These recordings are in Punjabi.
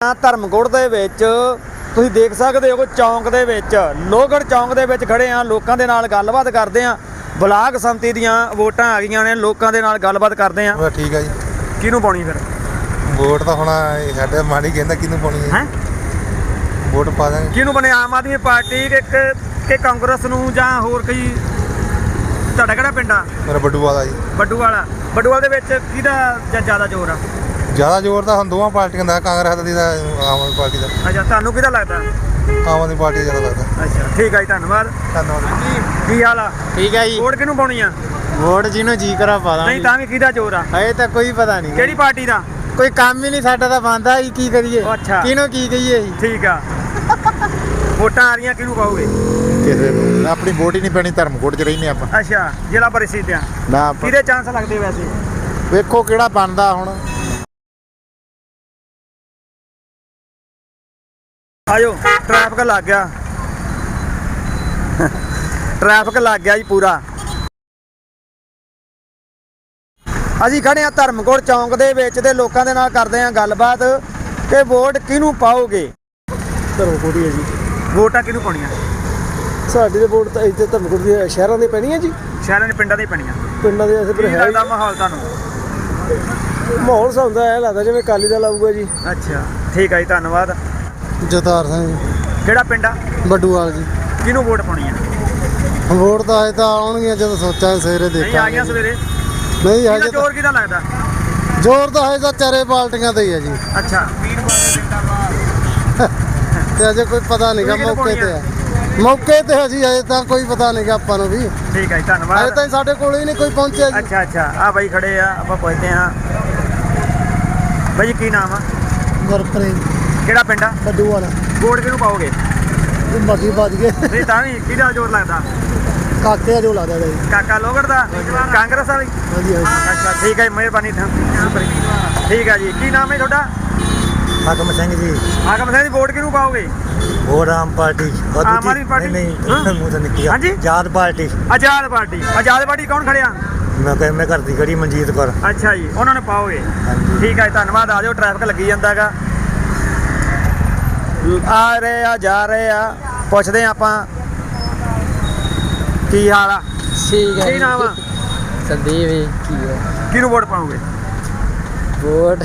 ਆ ਧਰਮਕੋਟ ਦੇ ਵਿੱਚ ਤੁਸੀਂ ਦੇਖ ਸਕਦੇ ਹੋ ਚੌਂਕ ਦੇ ਵਿੱਚ ਲੋਹਗੜ੍ਹ ਚੌਂਕ ਦੇ ਵਿੱਚ ਖੜੇ ਆ ਲੋਕਾਂ ਦੇ ਨਾਲ ਗੱਲਬਾਤ ਕਰਦੇ ਆ ਬਲਾਕ ਸੰਮਤੀ ਦੀਆਂ ਵੋਟਾਂ ਆ ਗਈਆਂ ਨੇ ਲੋਕਾਂ ਦੇ ਨਾਲ ਗੱਲਬਾਤ ਕਰਦੇ ਆ ਬਸ ਠੀਕ ਆ ਜੀ। ਕਿਹਨੂੰ ਪਾਉਣੀ ਫਿਰ? ਵੋਟ ਤਾਂ ਹੁਣ ਇਹ ਸਾਡੇ ਹੀ ਕਹਿੰਦਾ ਕਿਹਨੂੰ ਪਾਉਣੀ ਹੈ। ਹੈ? ਵੋਟ ਪਾ ਦਾਂਗੇ ਕਿਹਨੂੰ ਬਣੇ? ਆਮ ਆਦਮੀ ਪਾਰਟੀ ਕਿ ਕਿ- ਕਿ ਕਾਂਗਰਸ ਨੂੰ ਜਾਂ ਹੋਰ ਕੋਈ? ਤੁਹਾਡਾ ਕਿਹੜਾ ਪਿੰਡ ਆ? ਮੇਰਾ ਬੱਡੂ ਵਾਲਾ ਜੀ। ਬੱਡੂ ਵਾਲਾ ਬੱਡੂ ਵਾਲੇ ਦੇ ਵਿੱਚ ਕਿਹਦਾ ਜਾਂ ਜ਼ਿਆਦਾ ਜ਼ੋਰ ਆ? ਜ਼ਿਆਦਾ ਜ਼ੋਰ ਤਾਂ ਹੁਣ ਦੋਵਾਂ ਪਾਰਟੀਆਂ ਦਾ ਕਾਂਗਰਸ ਦੀ ਦਾ ਆਮ ਆਦਮੀ ਪਾਰਟੀ ਦਾ। ਅੱਛਾ ਤੁਹਾਨੂੰ ਕਿਹਦਾ ਲੱਗਦਾ? ਆਮ ਆਦਮੀ ਪਾਰਟੀ ਦਾ ਜ਼ਿਆਦਾ ਲੱਗਦਾ। ਅੱਛਾ ਠੀਕ ਆ ਜੀ ਧੰਨਵਾਦ। ਧੰਨਵਾਦ। ਕੀ ਹਾਲ ਆ? ਠੀਕ ਹੈ ਜੀ। ਵੋਟ ਕਿਹਨੂੰ ਪਾਉਣੀ ਆ? ਵੋਟ ਜਿਹਨੂੰ ਜੀ ਕਰਾ ਪਾ ਨਹੀਂ ਤਾਂ ਵੀ ਕਿਹਦਾ ਜ਼ੋਰ ਆ? ਹਏ ਤਾਂ ਕੋਈ ਪਤਾ ਨਹੀਂ। ਕਿਹੜੀ ਪਾਰਟੀ ਦਾ? ਕੋਈ ਕੰਮ ਹੀ ਨਹੀਂ ਸਾਡਾ ਤਾਂ ਬੰਦਾ ਹੀ ਕੀ ਕਰੀਏ? ਅੱਛਾ। ਕਿਹਨੂੰ ਕੀ ਕਹੀਏ ਜੀ? ਠੀਕ ਆ। ਵੋਟਾਂ ਆ ਰਹੀਆਂ ਕਿਹਨੂੰ ਪਾਓਗੇ? ਕਿਸੇ ਨੂੰ। ਆਪਣੀ ਵੋਟ ਹੀ ਨਹੀਂ ਪੈਣੀ ਧਰਮਕੋਟ 'ਚ ਰਹਿੰਦੇ ਆਪਾਂ। ਅੱਛਾ ਜ਼ਿਲ੍ਹਾ ਪਰਿਸ਼ਦ ਆ। ਨਾ ਕਿਹਦੇ ਚਾਂਸ ਲੱਗਦੇ ਵੈਸੇ? ਵੇਖੋ ਕਿਹੜਾ ਬਣਦਾ ਹੁਣ। ਆਜੋ ਟ੍ਰੈਫਿਕ ਲੱਗ ਗਿਆ। ਟ੍ਰੈਫਿਕ ਲੱਗ ਗਿਆ ਜੀ ਪੂਰਾ। ਅਸੀਂ ਖੜੇ ਆ ਧਰਮਕੋਟ ਚੌਂਕ ਦੇ ਵਿੱਚ ਤੇ ਲੋਕਾਂ ਦੇ ਨਾਲ ਕਰਦੇ ਆ ਗੱਲਬਾਤ ਕਿ ਵੋਟ ਕਿਹਨੂੰ ਪਾਓਗੇ? ਧਰਮਕੋਟ ਹੀ ਹੈ ਜੀ। ਵੋਟਾਂ ਕਿਹਨੂੰ ਪਾਉਣੀਆਂ? ਸਾਡੀ ਦੇ ਵੋਟ ਤਾਂ ਇੱਥੇ ਧਰਮਕੋਟ ਦੀ ਸ਼ਹਿਰਾਂ ਦੀ ਪੈਣੀ ਹੈ ਜੀ। ਸ਼ਹਿਰਾਂ ਦੇ ਪਿੰਡਾਂ ਦੇ ਪੈਣੀਆਂ। ਪਿੰਡਾਂ ਦੇ ਐਸੇ ਪਰ ਹੈ ਲੱਗਦਾ ਮਾਹੌਲ ਤੁਹਾਨੂੰ। ਮਾਹੌਲ ਸਾਉਂਦਾ ਐ ਲੱਗਦਾ ਜਿਵੇਂ ਕਾਲੀ ਦਾ ਲਾਊਗਾ ਜੀ। ਅੱਛਾ ਠੀਕ ਹੈ ਜੀ ਧੰਨਵਾਦ। ਜਤਾਰ ਸਿੰਘ ਕਿਹੜਾ ਪਿੰਡ ਆ? ਬੱਡੂਵਾਲ ਜੀ। ਕਿਹਨੂੰ ਵੋਟ ਪਾਉਣੀ ਆ? ਵੋਟ ਤਾਂ ਅਜੇ ਤਾਂ ਆਉਣਗੀਆਂ ਜਦੋਂ ਸੋਚਾਂਗੇ ਸਵੇਰੇ ਨਹੀਂ ਆ ਦੇਖਾਂਗੇ। ਸਵੇਰੇ? ਨਹੀਂ ਕਿਹਦਾ ਹਜੇ ਜ਼ੋਰ ਕਿਹਦਾ ਲੱਗਦਾ? ਤਾਂ ਜ਼ੋਰ ਤਾਂ ਹਜੇ ਤਾਂ ਚਾਰੇ ਪਾਰਟੀਆਂ ਤੇ ਹੀ ਹੈ ਜੀ। ਅੱਛਾ। ਤੇ ਅਜੇ ਕੋਈ ਪਤਾ ਨਹੀਂਗਾ ਤੁਸੀਂ ਕਿਹਨੂੰ ਮੌਕੇ ਤੇ ਆ? ਮੌਕੇ ਤੇ ਅਸੀਂ ਹਜੇ ਤਾਂ ਕੋਈ ਪਤਾ ਨਹੀਂਗਾ ਆਪਾਂ ਨੂੰ ਵੀ। ਠੀਕ ਹੈ ਜੀ ਧੰਨਵਾਦ। ਤਾਂ ਸਾਡੇ ਕੋਲ ਹੀ ਨਹੀਂ ਕੋਈ ਪਹੁੰਚਿਆ ਜੀ। ਅੱਛਾ ਅੱਛਾ। ਆ ਬਾਈ ਖੜੇ ਆ ਆਪਾਂ ਪੁੱਛਦੇ ਆ ਬਾਈ ਜੀ ਕੀ ਨਾਮ ਆ? ਗੁਰਪ੍ਰੀਤ। ਕਿਹੜਾ ਪਿੰਡ ਆ? ਬੱਡੂ ਵਾਲਾ ਵੋਟ ਕਿਹਨੂੰ ਪਾਓਗੇ? ਮੱਗੀ ਵੱਜ ਗਏ। ਨਹੀਂ ਤਾਂ ਵੀ ਕਿਹਦਾ ਜ਼ੋਰ ਲੱਗਦਾ? ਕਾਕੇ ਦਾ ਜੋ ਲੱਗਦਾ ਜੀ ਕਾਕਾ ਲੋਗੜ ਦਾ? ਕਾਂਗਰਸ ਵਾਲੀ? ਹਾਂਜੀ ਅੱਛਾ ਠੀਕ ਹੈ ਮਿਹਰਬਾਨੀ ਥਾਂ ਠੀਕ ਹੈ ਜੀ ਕੀ ਨਾਮ ਹੈ ਤੁਹਾਡਾ? ਹਾਕਮ ਸਿੰਘ ਜੀ। ਹਾਕਮ ਸਿੰਘ ਦੀ ਵੋਟ ਕਿਹਨੂੰ ਪਾਓਗੇ? ਹੋਰ ਆਮ ਪਾਰਟੀ। ਆਮ ਆਦਮੀ ਪਾਰਟੀ? ਨਹੀਂ ਹਾਂ? ਨਹੀਂ ਮੂੰਹ ਤੋਂ ਨਿਕਲ ਗਿਆ ਹਾਂਜੀ? ਆਜ਼ਾਦ ਪਾਰਟੀ। ਆਜ਼ਾਦ ਪਾਰਟੀ। ਆਜ਼ਾਦ ਪਾਰਟੀ ਕੌਣ ਖੜਿਆ? ਮੈਂ ਕਹਿੰਦਾ ਮੈਂ ਘਰ ਦੀ ਖੜੀ ਮਨਜੀਤ ਕੌਰ। ਅੱਛਾ ਜੀ ਉਹਨਾਂ ਨੂੰ ਪਾਓਗੇ। ਹਾਂਜੀ। ਠੀਕ ਹੈ ਧੰਨਵਾਦ ਆ ਜਾਓ ਟ੍ਰੈਫਿਕ ਲੱਗੀ ਜਾਂਦਾਗਾ ਆ ਰਹੇ ਆ ਜਾ ਰਹੇ ਆ। ਪੁੱਛਦੇ ਆ ਆਪਾਂ ਕੀ ਹਾਲ ਆ? ਠੀਕ ਹੈ ਕੀ ਨਾਮ ਆ? ਸੰਦੀਪ ਜੀ ਕੀ ਹੈ ਕਿਹਨੂੰ ਵੋਟ ਪਾਓਗੇ? ਵੋਟ।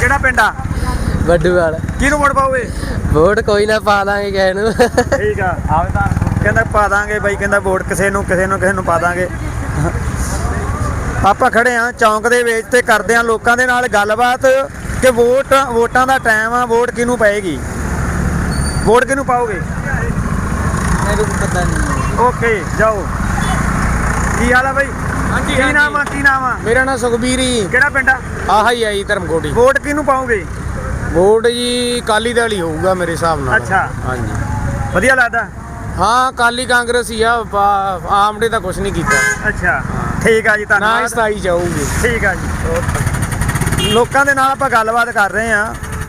ਕਿਹੜਾ ਪਿੰਡ ਆ? ਵੱਡੂ ਵਾਲਾ ਕਿਹਨੂੰ ਵੋਟ ਪਾਓਗੇ? ਵੋਟ ਕੋਈ ਨਾ ਪਾ ਦਾਂਗੇ ਕਿਸੇ ਨੂੰ। ਠੀਕ ਆ। ਆਵੇ ਤਾਂ ਕਹਿੰਦਾ ਪਾ ਦਾਂਗੇ ਬਾਈ ਕਹਿੰਦਾ ਵੋਟ ਕਿਸੇ ਨੂੰ ਕਿਸੇ ਨੂੰ ਕਿਸੇ ਨੂੰ ਪਾ ਦਾਂਗੇ। ਆਪਾਂ ਖੜੇ ਆ ਚੌਂਕ ਦੇ ਵਿੱਚ ਤੇ ਕਰਦੇ ਆ ਲੋਕਾਂ ਦੇ ਨਾਲ ਗੱਲਬਾਤ। ਕਿ ਵੋਟ ਵੋਟਾਂ ਦਾ ਟਾਈਮ ਆ ਵੋਟ ਕਿਹਨੂੰ ਪਏਗੀ? ਵੋਟ ਕਿਹਨੂੰ ਪਾਓਗੇ? ਮੈਨੂੰ ਪਤਾ ਨਹੀਂ। ਓਕੇ ਜਾਓ। ਕੀ ਹਾਲ ਆ ਬਾਈ? ਹਾਂਜੀ, ਕੀ ਨਾਮ ਆ ਕੀ ਨਾਮ ਆ? ਮੇਰਾ ਨਾਮ ਸੁਖਬੀਰ ਜੀ। ਕਿਹੜਾ ਪਿੰਡ ਆ? ਆਹ ਹੀ ਆਈ ਧਰਮਕੋਟੀ। ਵੋਟ ਕਿਹਨੂੰ ਪਾਓਗੇ? ਵੋਟ ਜੀ ਕਾਲੀ ਦਲ ਹੀ ਹੋਊਗਾ ਮੇਰੇ ਹਿਸਾਬ ਨਾਲ। ਅੱਛਾ। ਹਾਂਜੀ। ਵਧੀਆ ਲੱਗਦਾ? ਹਾਂ ਕਾਲੀ ਕਾਂਗਰਸ ਹੀ ਆ ਪਾ- ਆਮ ਨੇ ਤਾਂ ਕੁਝ ਨਹੀਂ ਕੀਤਾ। ਅੱਛਾ। ਠੀਕ ਆ ਜੀ ਨਾ ਧੰਨਵਾਦ ਸਤਾਈ ਜਾਊਗੀ। ਠੀਕ ਆ ਜੀ। ਲੋਕਾਂ ਦੇ ਨਾਲ ਆਪਾਂ ਗੱਲਬਾਤ ਕਰ ਰਹੇ ਆ